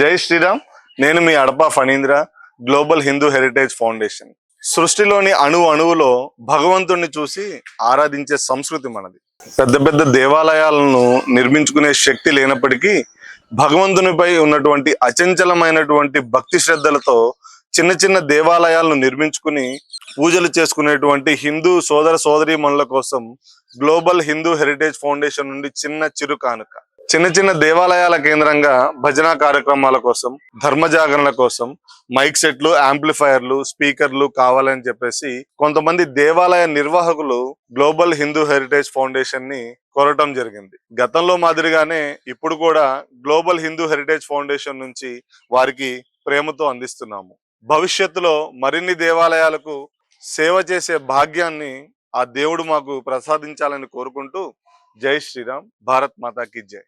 జై శ్రీరామ్. నేను మీ Adapa Phanindra global Hindu heritage foundation సృష్టిలోని అణువు అణువులో భగవంతుణ్ణి చూసి ఆరాధించే సంస్కృతి మనది. పెద్ద పెద్ద దేవాలయాలను నిర్మించుకునే శక్తి లేనప్పటికీ భగవంతునిపై ఉన్నటువంటి అచంచలమైనటువంటి భక్తి శ్రద్ధలతో చిన్న చిన్న దేవాలయాలను నిర్మించుకుని పూజలు చేసుకునేటువంటి హిందూ సోదర సోదరీమణుల కోసం గ్లోబల్ హిందూ హెరిటేజ్ ఫౌండేషన్ నుండి చిన్న చిరు కానుక. చిన్న చిన్న దేవాలయాల కేంద్రంగా భజన కార్యక్రమాల కోసం ధర్మ జాగరణ కోసం మైక్ సెట్లు యాంప్లిఫైర్లు స్పీకర్లు కావాలని చెప్పేసి కొంతమంది దేవాలయ నిర్వాహకులు గ్లోబల్ హిందూ హెరిటేజ్ ఫౌండేషన్ని కోరటం జరిగింది. గతంలో మాదిరిగానే ఇప్పుడు కూడా గ్లోబల్ హిందూ హెరిటేజ్ ఫౌండేషన్ నుంచి వారికి ప్రేమతో అందిస్తున్నాము. భవిష్యత్తులో మరిన్ని దేవాలయాలకు సేవ చేసే భాగ్యాన్ని ఆ దేవుడు మాకు ప్రసాదించాలని కోరుకుంటూ జై శ్రీరామ్ భారత్ మాతాకి జై.